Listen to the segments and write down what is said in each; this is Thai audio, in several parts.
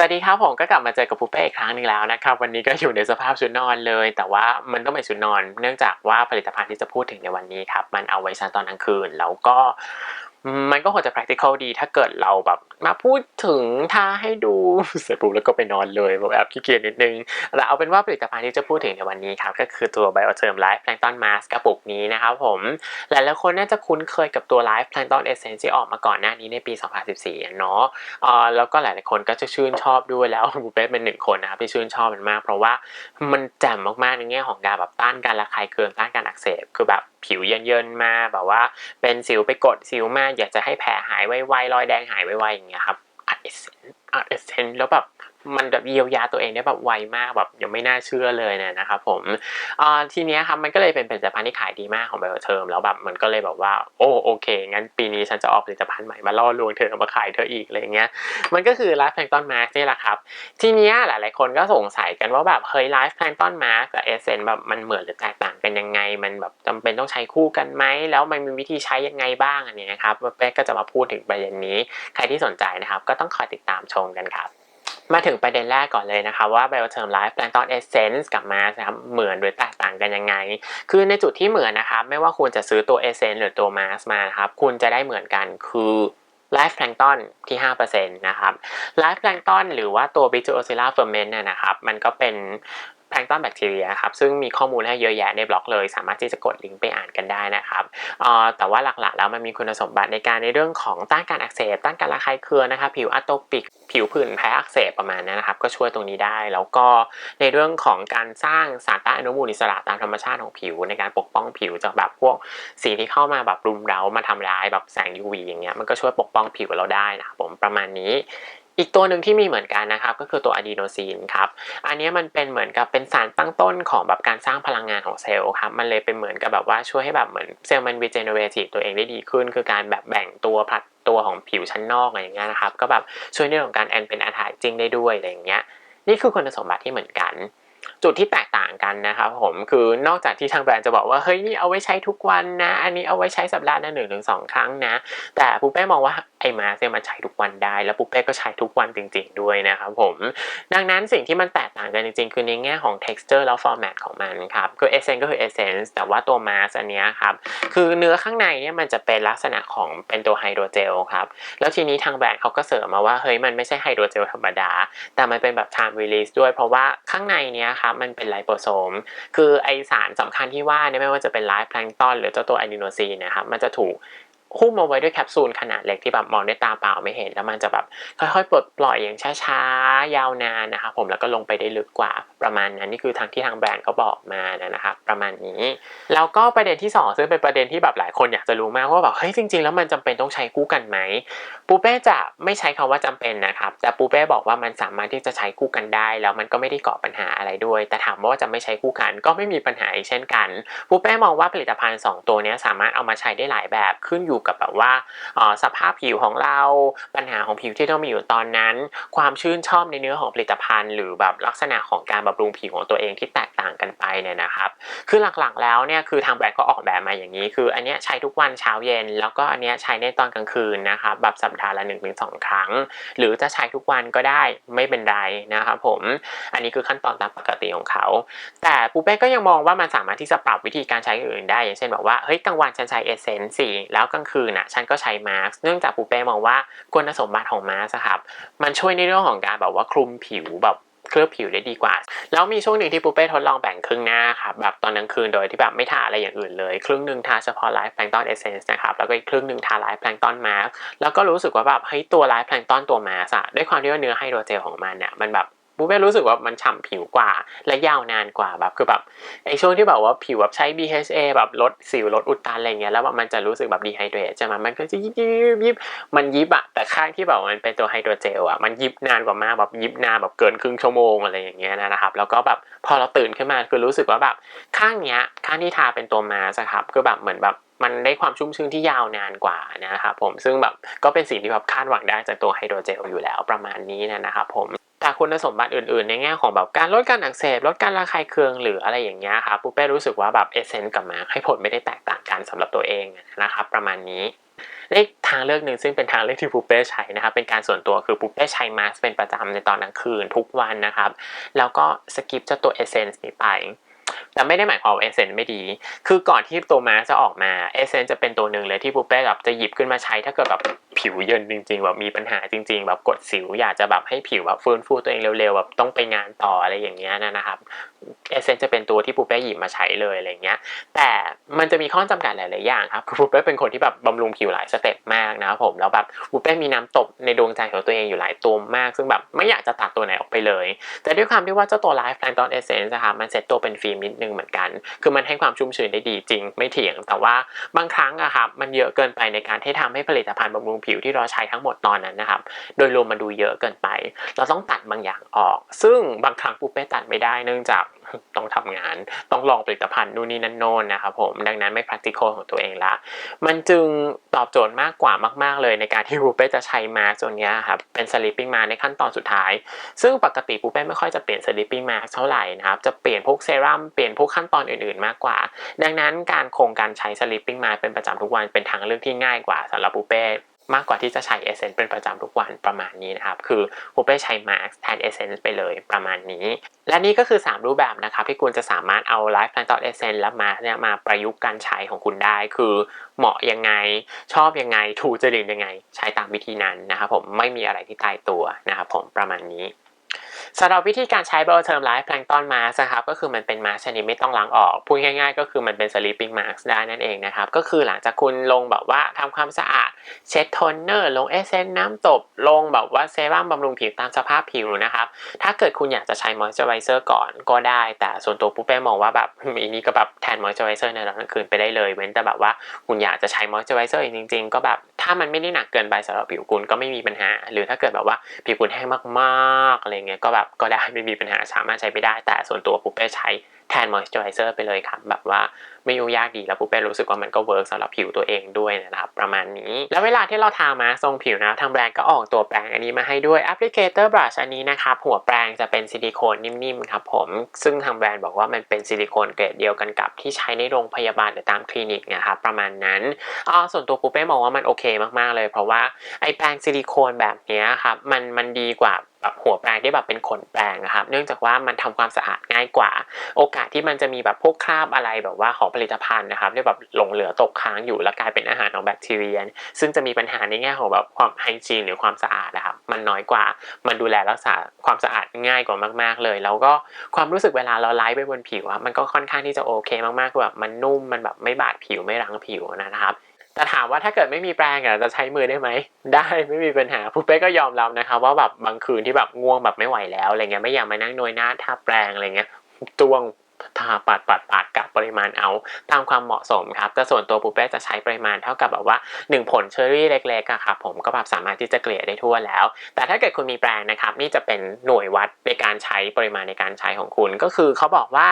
สวัสดีครับผมก็กลับมาเจอกับปูเป้อีกครั้งหนึงแล้วนะครับวันนี้ก็อยู่ในสภาพชุดนอนเลย แต่ว่ามันต้องเป็นชุดนอน เนื่องจากว่าผลิตภัณฑ์ที่จะพูดถึงในวันนี้ครับมันเอาไว้ใช้ตอนกลางคืน แล้วก็ มันก็ควรจะ practical ดีถ้าเกิดเราแบบมาพูดถึงท่าให้ดูเสร็จปุ๊บแล้วก็ไปนอนเลยแบบแอบขี้เกียจนิดนึงแต่เอาเป็นว่าผลิตภัณฑ์ที่จะพูดถึงในวันนี้ครับ ก็คือตัว Bioterm Life Plankton Mask กระปุกนี้นะครับผม หลายๆคนน่าจะคุ้นเคยกับตัว Life Plankton Essence ที่ออกมาก่อนหน้านี้ในปี 2014 เนาะแล้วก็หลายๆคนก็จะชื่นชอบด้วยแล้วบุฟเฟ่เป็นหนึ่งคนนะครับที่ชื่นชอบมันมาก เพราะว่ามันแจ่มมากๆในแง่ของการแบบต้านการระคายเคืองต้านการอักเสบคือแบบผิวเยินๆมาแบบว่า เป็นสิวไปกดสิวมาอยากจะให้แผลหายไวๆรอยแดงหายไวๆอย่างเงี้ยครับอัดเอเซนอัดเอเซนแล้วแบบ มันแบบเยียวยาตัวเองได้แบบไวมากแบบยังไม่น่าเชื่อเลยเนี่ยนะครับผมทีนี้ครับมันก็เลยเป็นผลิตภัณฑ์ที่ขายดีมากของ Bioterm แล้วแบบมันก็เลยแบบว่าโอ้โอเค งั้นปีนี้ฉันจะออกผลิตภัณฑ์ใหม่มาล่อลวงเธอมาขายเธออีกอะไรเงี้ยมันก็คือ Life Plankton Mask นี่แหละครับ ทีนี้ยหลายๆคนก็สงสัยกันว่าแบบเฮ้ย Life Plankton Mask กับ Essence แบบมันเหมือนหรือแตกต่างกันยังไง มันแบบจำเป็นต้องใช้คู่กันไหมแล้วมันมีวิธีใช้ยังไงบ้างอันนี้ยครับเป๊กก็จะมาพูดถึงประเด็นนี้ ใครที่สนใจนะครับก็ต้องคอยติดตามชมกันครับ มาถึงประเด็นแรกก่อนเลยนะคะว่า Bioterm Life Plankton Essence กับ Mask นะครับเหมือนหรือแตกต่างกันยังไง คือในจุดที่เหมือนนะครับไม่ว่าคุณจะซื้อตัว Essence หรือตัว Mask มานะครับคุณจะได้เหมือนกันคือไลฟ์แพลงตอนที่ 5%นะครับไลฟ์แพลงตอนหรือว่าตัว b i t u o c i l l a ferment เนี่ยนะครับ มันก็เป็น แพลงต้อนแบคทีเรียครับซึ่งมีข้อมูลให้เยอะแยะในบล็อกเลย สามารถที่จะกดลิงก์ไปอ่านกันได้นะครับออแต่ว่าหลักๆ แล้วมันมีคุณสมบัติในการในเรื่องของต้านการอักเสบต้านการระคายเคืองนะครับผิวอะโตปิก ผิวผื่นแพ้อักเสบประมาณนั้นนะครับ ก็ช่วยตรงนี้ได้แล้วก็ในเรื่องของการสร้างสารต้านอนุมูลอิสระตามธรรมชาติของผิว ในการปกป้องผิวจากแบบพวกสิ่งที่เข้ามาแบบรุมเร้ามาทำร้ายแบบแสง UV อย่างเงี้ยมันก็ช่วยปกป้องผิวเราได้นะครับผมประมาณนี้ อีกตัวหนึ่งที่มีเหมือนกันนะครับ ก็คือตัวอะดีโนซีนครับ อันนี้มันเป็นเหมือนกับเป็นสารตั้งต้นของแบบการสร้างพลังงานของเซลล์ครับ มันเลยเป็นเหมือนกับแบบว่าช่วยให้แบบเหมือนเซลล์มันรีเจเนเรทีฟตัวเองได้ดีขึ้น คือการแบบแบ่งตัวผลัดตัวของผิวชั้นนอกอะไรอย่างเงี้ยนะครับ ก็แบบช่วยในเรื่องของการแอนเป็นอาถายจริงได้ด้วยอะไรอย่างเงี้ย นี่คือคุณสมบัติที่เหมือนกันจุดที่แตกต่างกันนะครับผมคือนอกจากที่ทางแบรนด์จะบอกว่าเฮ้ยนี่เอาไว้ใช้ทุกวันนะ อันนี้เอาไว้ใช้สัปดาห์ละหนึ่งถึงสองครั้งนะ แต่ปูเป้มองว่าไอ้มาสเนี่ยมันใช้ทุกวันได้ แล้วปูเป้ก็ใช้ทุกวันจริง ๆ ด้วยนะครับผมดังนั้นสิ่งที่มันแตกต่างกันจริงๆ คือในแง่ของ texture แล้ว format ของมันครับคือ essence ก็คือ essence แต่ว่าตัว mask อันนี้ครับคือเนื้อข้างในเนี่ยมันจะเป็นลักษณะของเป็นตัวไฮโดรเจลครับแล้วทีนี้ทางแบรนด์เขาก็เสริมมาว่าเฮ้ยมันไม่ใช่ไฮโดรเจลธรรมดา แต่มันเป็นแบบ time release ด้วยเพราะว่าข้างในเนี้ยครับมันเป็นไลโปโซม คือไอสารสำคัญที่ว่าเนี่ยไม่ว่าจะเป็นไลฟ์แพลงตอนหรือเจ้าตัวอะดีโนซีนนะครับมันจะถูก หุ้มเอาไว้ด้วยแคปซูลขนาดเล็กที่แบบมองด้วยตาเปล่าไม่เห็น แล้วมันจะแบบค่อยๆปลดปล่อยอย่างช้าๆ ยาวนานนะครับผมแล้วก็ลงไปได้ลึกกว่าประมาณนั้นนี่คือทางที่ทางแบรนด์เขาบอกมานะครับประมาณนี้ แล้วก็ประเด็นที่สองซึ่งเป็นประเด็นที่แบบหลายคนอยากจะรู้มากว่าแบบเฮ้ยจริงๆ แล้วมันจำเป็นต้องใช้คู่กันไหมปูเป้จะไม่ใช้คำว่าจำเป็นนะครับแต่ปูเป้บอกว่ามันสามารถที่จะใช้คู่กันได้ แล้วมันก็ไม่ได้ก่อปัญหาอะไรด้วย แต่ถามว่าจะไม่ใช้คู่กันก็ไม่มีปัญหาอีกเช่นกันปูเป้มองว่าผลิตภัณฑ์ 2 ตัวนี้สามารถเอามาใช้ได้หลายแบบขึ้นอยู่กับแบบว่าสภาพผิวของเราปัญหาของผิวที่ต้องมีอยู่ตอนนั้น ความชื่นชอบในเนื้อของผลิตภัณฑ์ หรือแบบลักษณะของการบำรุงผิวของตัวเองที่แตกต่างกันไปเนี่ยนะครับคือหลักๆแล้วเนี่ยคือทางแบรนด์ก็ออกแบบมาอย่างนี้ คืออันเนี้ยใช้ทุกวันเช้าเย็น แล้วก็อันเนี้ยใช้ในตอนกลางคืนนะครับแบบสัปดาห์ละ1นถึงสครั้ง หรือจะใช้ทุกวันก็ได้ไม่เป็นไรนะครับผมอันนี้คือขั้นตอนตามปกติของเขา แต่ปูเป้ก็ยังมองว่ามันสามารถที่จะปรับวิธีการใช้อื่นได้ อย่างเช่นแบบว่าเฮ้ยกลางวันฉันใช้เอเซนส์สี่แล้วกลางคืนน่ะฉันก็ใช้มาร์เนื่องจากปูเป้มองว่าคุณสมบัติของมาร์ครับมันช่วยในเรื่องของการแบบว่าคลุมผิวแบบเคลือบผิวได้ดีกว่า แล้วมีช่วงหนึ่งที่ปูเป้ทดลองแบ่งครึ่งหน้าครับแบบตอนกลางคืนโดยที่แบบไม่ทาอะไรอย่างอื่นเลย ครึ่งหนึ่งทาเฉพาะไลฟ์แพลงตอนเอเซนส์นะครับ แล้วก็อีกครึ่งหนึ่งทาไลฟ์แพลงตอนมาร์กแล้วก็รู้สึกว่าแบบเฮ้ยตัวไลฟ์แพลงตอนตัวมาร์กอะด้วยความที่ว่าเนื้อไฮโดรเจลของมันเนี่ยมันแบบ ปูเป้รู้สึกว่ามันฉ่ำผิวกว่าและยาวนานกว่าแบบคือแบบไอช่วงที่แบบว่าผิวแบบใช้ BHA แบบลดสิวลดอุดตันอะไรเงี้ยแล้วแบบมันจะรู้สึกแบบดีไฮเดรตใช่ไหมมันก็จะยิบยิบยิบมันยิบอะแต่ข้างที่แบบมันเป็นตัวไฮโดรเจลอะมันยิบนานกว่ามากแบบยิบนานแบบเกินครึ่งชั่วโมงอะไรอย่างเงี้ยนะครับแล้วก็แบบพอเราตื่นขึ้นมาคือรู้สึกว่าแบบข้างเนี้ยข้างที่ทาเป็นตัวมาสครับคือแบบเหมือนแบบมันได้ความชุ่มชื้นที่ยาวนานกว่านะครับผมซึ่งแบบก็เป็นสิ่งที่แบบคาดหวังได้จากตัวไฮโดรเจลอยู่แล้วประมาณนี้นะครับผม คุณสมบัติอื่นๆ ในแง่ของแบบการลดการอักเสบลดการระคายเคืองหรืออะไรอย่างเงี้ยครับปูเป้รู้สึกว่าแบบเอเซนต์กับมาให้ผลไม่ได้แตกต่างกันสำหรับตัวเองนะครับประมาณนี้เลขทางเลือกหนึ่งซึ่งเป็นทางเลือกที่ปูเป้ใช้นะครับเป็นการส่วนตัวคือปูเป้ใช้มาสเป็นประจำในตอนกลางคืนทุกวันนะครับ แล้วก็สกิปเจ้าตัวเอเซนส์นี้ไป แต่ไม่ได้หมายความว่าเอเซนไม่ดี คือก่อนที่ตัวมาจะออกมาเอเซนจะเป็นตัวหนึ่งเลยที่ปูเป้แบบจะหยิบขึ้นมาใช้ถ้าเกิดแบบผิวเยินจริงๆแบบมีปัญหาจริง ๆ แบบกดสิวอยากจะแบบให้ผิวแบบฟื้นฟูตัวเองเร็วๆแบบต้องไปงานต่ออะไรอย่างเงี้ยนะครับเอเซนจะเป็นตัวที่ปูเป้หยิบมาใช้เลยอะไรเงี้ย แต่มันจะมีข้อจำกัดหลายๆอย่างครับคือปูเป้เป็นคนที่แบบบำรุงผิวหลายสเต็ปมากนะครับผมแล้วแบบปูเป้มีน้ำตบในดวงใจของตัวเองอยู่หลายตัวมาก ซึ่งแบบไม่อยากจะตัดตัวไหนออกไปเลย แต่ด้วยความที่ว่าเจ้าตัว Life Plankton Essence นะครับมันเซ็ตตัวเป็นฟิล์มนิดนึงเหมือนกัน คือมันให้ความชุ่มชื้นได้ดีจริง ไม่เถียง แต่ว่าบางครั้งอะครับมันเยอะเกินไปในการที่ทำให้ผลิตภัณฑ์บำรุงผิวที่เราใช้ทั้งหมดตอนนั้นนะครับ โดยรวมมันดูเยอะเกินไป เราต้องตัดบางอย่างออก ซึ่งบางครั้งปูเป้ตัดไม่ได้เนื่องจาก ต้องทำงาน ต้องลองผลิตภัณฑ์นู่นนี่นั่นโน่นนะครับผมดังนั้นไม่ practical ของตัวเองละ มันจึงตอบโจทย์มากกว่ามาก ๆ เลยในการที่ปูเป้จะใช้มาส่วนนี้ครับเป็น sleeping mask ในขั้นตอนสุดท้าย ซึ่งปกติปูเป้ไม่ค่อยจะเปลี่ยน sleeping mask เท่าไหร่นะครับจะเปลี่ยนพวกเซรั่มเปลี่ยนพวกขั้นตอนอื่นๆ มากกว่า ดังนั้นการคงการใช้ sleeping mask เป็นประจำทุกวันเป็นทางเลือกที่ง่ายกว่าสำหรับปูเป้ มากกว่าที่จะใช้เอเซนเป็นประจำทุกวันประมาณนี้นะครับ คือคุณไปใช้มาคแทนเอเซนไปเลยประมาณนี้ และนี่ก็คือ 3 รูปแบบนะครับที่คุณจะสามารถเอา Life Plan ต่อเอเซนและมาเนี่ยมาประยุกต์การใช้ของคุณได้ คือเหมาะยังไงชอบยังไงถูกจริตยังไง ใช้ตามวิธีนั้นนะครับผมไม่มีอะไรที่ตายตัวนะครับผมประมาณนี้ สำหรับวิธีการใช้เบลเทอร์มไลฟ์แพลงตอนมาสนะครับก็คือมันเป็นมาสชนิดไม่ต้องล้างออก พูดง่ายๆ ก็คือมันเป็น sleeping mask ได้นั่นเองนะครับ ก็คือหลังจากคุณลงแบบว่าทำความสะอาด เช็ดโทนเนอร์ ลงเอเซนน้ำตบ ลงแบบว่าเซรั่มบำรุงผิวตามสภาพผิวนะครับ ถ้าเกิดคุณอยากจะใช้มอยส์เจอไรเซอร์ก่อนก็ได้ แต่ส่วนตัวปุ๊บเป้มองว่าแบบอีนี้ก็แบบแทนมอยส์เจอไรเซอร์ในตอนกลางคืนไปได้เลย เว้นแต่แบบว่าคุณอยากจะใช้มอยส์เจอไรเซอร์จริง ๆ ก็แบบถ้ามันไม่ได้หนักเกินไปสำหรับผิวคุณก็ไม่มีปัญหา หรือถ้าเกิดแบบว่าผิวคุณแห้งมากๆอะไรเงี้ยก็แบบก็ได้ไม่มีปัญหาสามารถใช้ไปได้ แต่ส่วนตัวปุ๊บเป้ใช้ แทนมอยส์เจอไรเซอร์ไปเลยครับแบบว่าไม่ยุ่งยากดีแล้วปุ๊บเป้รู้สึกว่ามันก็เวิร์กสำหรับผิวตัวเองด้วยนะครับประมาณนี้ แล้วเวลาที่เราทามาทรงผิวนะทางแบรนด์ก็ออกตัวแปรงอันนี้มาให้ด้วย applicator brush อันนี้นะครับหัวแปรงจะเป็นซิลิโคนนิ่มๆครับผมซึ่งทางแบรนด์บอกว่ามันเป็นซิลิโคนเกรดเดียวกันกับที่ใช้ในโรงพยาบาลหรือตามคลินิกนะครับประมาณนั้นอ๋อส่วนตัวปุ๊บเป้มองว่ามันโอเคมากๆเลย เพราะว่าไอแปรงซิลิโคนแบบนี้ครับมันมันดีกว่าแบบหัวแปรงที่แบบเป็นขนแปรงนะครับเนื่องจากว่ามันทำความสะอาดง่ายกว่าโอกาสที่มันจะมีแบบพวกคราบอะไรแบบว่าของผลิตภัณฑ์นะครับที่แบบหลงเหลือตกค้างอยู่แล้วกลายเป็นอาหารของแบคทีเรีย ซึ่งจะมีปัญหาในแง่ของแบบความไฮจีนหรือความสะอาดนะครับมันน้อยกว่ามันดูแลรักษาความสะอาดง่ายกว่ามาก ๆเลย แล้วก็ความรู้สึกเวลาเราไล่ไปบนผิวอะมันก็ค่อนข้างที่จะโอเคมากๆคือแบบมันนุ่มมันแบบไม่บาดผิวไม่รังผิวนะครับแต่ถามว่าถ้าเกิดไม่มีแปรงอะจะใช้มือได้ไหม ได้ไม่มีปัญหาผู้เป้ก็ยอมรับนะครับว่าแบบบางคืนที่แบบง่วงแบบไม่ไหวแล้วอะไรเงี้ยไม่อยากมานั่งโนยหน้าทาแปรงอะไรเงี้ยจ้วง ทาปัดปัดปัดกับปริมาณเอาตามความเหมาะสมครับแต่ส่วนตัวปูเป้จะใช้ปริมาณเท่ากับแบบว่า 1 ผลเชอร์รี่เล็กๆอะครับผมก็แบบสามารถที่จะเกลี่ยได้ทั่วแล้ว แต่ถ้าเกิดคุณมีแปรงนะครับนี่จะเป็นหน่วยวัดในการใช้ปริมาณในการใช้ของคุณ ก็คือเขาบอกว่า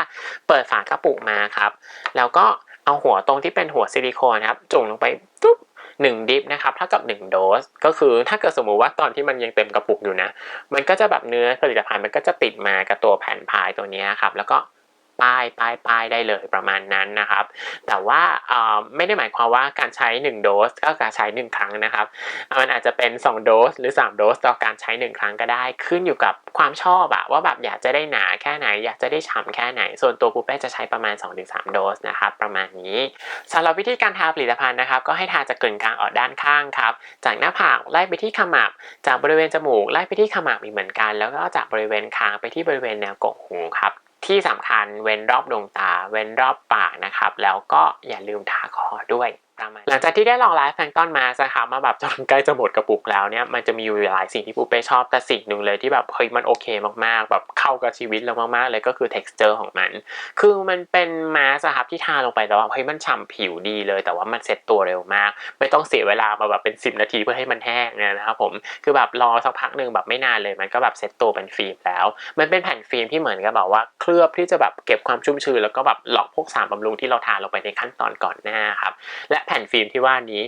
เปิดฝากระปุกมาครับ แล้วก็เอาหัวตรงที่เป็นหัวซิลิโคนครับจุ่มลงไปปุ๊บหนึ่งดิฟนะครับเท่ากับ 1 โดส ก็คือถ้าเกิดสมมุติว่าตอนที่มันยังเต็มกระปุกอยู่นะ มันก็จะแบบเนื้อผลิตภัณฑ์มันก็จะติดมากับตัวแผ่นพายตัวนี้ครับ แล้วก็ ป้ายป้ายป้ายได้เลยประมาณนั้นนะครับ แต่ว่าไม่ได้หมายความว่าการใช้ 1 โดสก็การใช้ 1 ครั้งนะครับ มันอาจจะเป็น 2 โดสหรือ 3 โดสต่อการใช้ 1 ครั้งก็ได้ ขึ้นอยู่กับความชอบอะว่าแบบอยากจะได้หนาแค่ไหน อยากจะได้ฉ่าแค่ไหน ส่วนตัวปูเป้จะใช้ประมาณ 2-3 โดสนะครับประมาณนี้สำหรับวิธีการทาผลิตภัณฑ์นะครับ ก็ให้ทาจากกึ่งกลางออกด้านข้างครับจากหน้าผากไล่ไปที่ขมับ จากบริเวณจมูกไล่ไปที่ขมับอีกเหมือนกัน แล้วก็จากบริเวณคางไปที่บริเวณแนวกกหูครับ ที่สำคัญเว้นรอบดวงตา เว้นรอบปากนะครับ แล้วก็อย่าลืมทาคอด้วย หลังจากที่ได้ลองไลฟ์แฟงต้อนมาสครับมาแบบจนใกล้จะหมดกระปุกแล้วเนี่ยมันจะมีอยู่หลายสิ่งที่ปูเป้ชอบแต่สิ่งหนึ่งเลยที่แบบเฮ้ยมันโอเคมากๆ แบบเข้ากับชีวิตเรามากๆเลยก็คือ texture ของมัน คือมันเป็นมาสครับที่ทาลงไปแล้วเฮ้ยมันฉ่าผิวดีเลย แต่ว่ามันเซ็ตตัวเร็วมาก ไม่ต้องเสียเวลามาแบบเป็น 10 นาทีเพื่อให้มันแห้งเนี่ยนะครับผมคือแบบรอสักพักหนึ่งแบบไม่นานเลยมันก็แบบเซ็ตตัวเป็นฟิล์มแล้ว มันเป็นแผ่นฟิล์มที่เหมือนกับแบบว่าเคลือบที่จะแบบเก็บความชุ่มชื้นแล้วก็แบบหลอกพวกสารบำรุงที่เราทาลงไปในขั้นตอนก่อนหน้าครับและแผ่นฟิล์มที่ว่านี้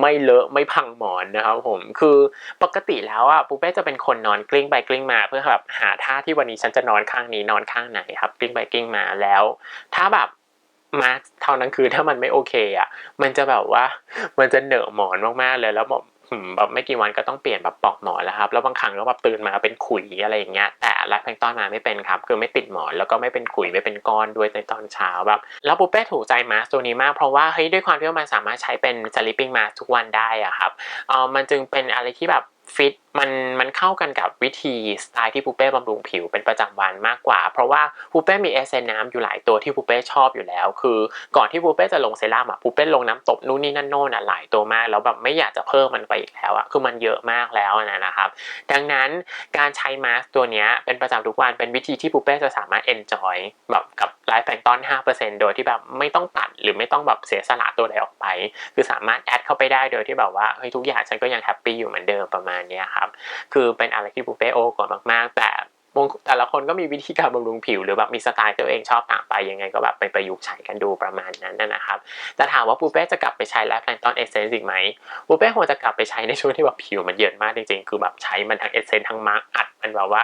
ไม่เลอะไม่พังหมอนนะครับผมคือปกติแล้วอะปูเป้จะเป็นคนนอนกลิ้งไปกลิ้งมา เพื่อแบบหาท่าที่วันนี้ฉันจะนอนข้างนี้นอนข้างไหนครับกลิ้งไปกลิ้งมาแล้ว ถ้าแบบมาเท่านั้นคือถ้ามันไม่โอเคอะ มันจะแบบว่ามันจะเหนอะหมอนมากๆเลยแล้วแบบ แบบไม่กี่วันก็ต้องเปลี่ยนแบบปลอกหมอนแล้วครับ แล้วบางครั้งก็แบบตื่นมาเป็นขุยอะไรอย่างเงี้ย แต่ไลฟ์แพลงต้อนมาไม่เป็นครับ คือไม่ติดหมอนแล้วก็ไม่เป็นขุยไม่เป็นก้อนด้วยในตอนเช้าแบบแล้วปูเป้ถูกใจมาสตัวนี้มากเพราะว่าเฮ้ยด้วยความที่ว่ามันสามารถใช้เป็นสลิปปิ้งมาทุกวันได้อะครับเออมันจึงเป็นอะไรที่แบบฟิตมันมันเข้ากันกับวิธีสไตล์ที่ปูเป้บำรุงผิวเป็นประจำวันมากกว่า เพราะว่าปูเป้มีเอเซนน้ำอยู่หลายตัวที่ปูเป้ชอบอยู่แล้ว คือก่อนที่ปูเป้จะลงเซรั่มอะปูเป้ลงน้ำตบนู่นนี่นั่นโน่นอะหลายตัวมาก แล้วแบบไม่อยากจะเพิ่มมันไปอีกแล้วอะคือมันเยอะมากแล้วนะนะครับ ดังนั้นการใช้มาสตัวนี้เป็นประจำทุกวันเป็นวิธีที่ปูเป้จะสามารถเอนจอยแบบกับไลฟ์แพลงตอน5%โดยที่แบบไม่ต้องตัดหรือไม่ต้องแบบเสียสละตัวใดออกไป คือสามารถแอดเข้าไปได้โดยที่แบบว่าเฮ้ยทุกอย่างฉันก็ยังแฮปปี้อยู่เหมือนเดิมประมาณนี้ครับคือเป็นอะไรที่บุฟเฟ่โอก่อนมากๆ แต่แต่ละคนก็มีวิธีการบำรุงผิวหรือแบบมีสไตล์ตัวเองชอบต่างไปยังไงก็แบบไปประยุกต์ใช้กันดูประมาณนั้นนะครับ แต่ถามว่าปูเป้จะกลับไปใช้แลฟแพลนตอนเอเซนส์อีกไหมปูเป้ควจะกลับไปใช้ในช่วงที่แบบผิวมันเยินมากจริงๆ คือแบบใช้มันทั้งเอเซนทั้งมาร์กอัดมันแบบว่า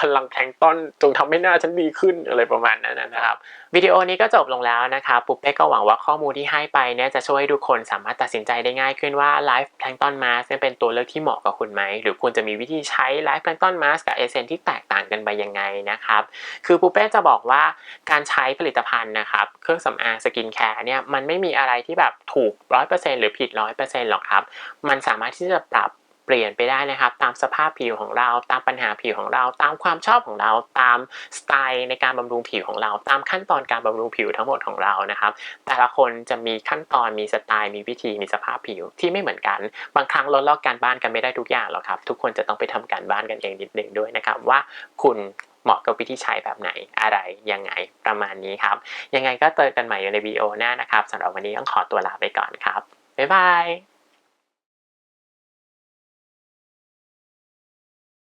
พลังแพลงต้นจงทำให้หน้าฉันดีขึ้นอะไรประมาณนั้นนะครับวิดีโอนี้ก็จบลงแล้วนะครับปุ๊บเป้ก็หวังว่าข้อมูลที่ให้ไปเนี่ยจะช่วยให้ทุกคนสามารถตัดสินใจได้ง่ายขึ้นว่าไลฟ์แพลงต้นมาสเป็นตัวเลือกที่เหมาะกับคุณไหม หรือคุณจะมีวิธีใช้ไลฟ์แพลงต้นมาสกับเอเซนที่แตกต่างกันไปยังไงนะครับคือปุ๊บเป้จะบอกว่าการใช้ผลิตภัณฑ์นะครับเครื่องสำอางสกินแคร์เนี่ยมันไม่มีอะไรที่แบบถูก100%หรือผิด100%หรอกครับมันสามารถที่จะปรับ เปลี่ยนไปได้นะครับ ตามสภาพผิวของเรา ตามปัญหาผิวของเรา ตามความชอบของเรา ตามสไตล์ในการบำรุงผิวของเรา ตามขั้นตอนการบำรุงผิวทั้งหมดของเรานะครับ แต่ละคนจะมีขั้นตอนมีสไตล์มีวิธีมีสภาพผิวที่ไม่เหมือนกัน บางครั้งลดลอกการบ้านกันไม่ได้ทุกอย่างหรอกครับ ทุกคนจะต้องไปทำการบ้านกันเองนิดหนึ่งด้วยนะครับว่าคุณเหมาะกับวิธีใช้แบบไหนอะไรยังไงประมาณนี้ครับ ยังไงก็เจอกันใหม่ในวิดีโอหน้านะครับสำหรับวันนี้ต้องขอตัวลาไปก่อนครับบ๊ายบาย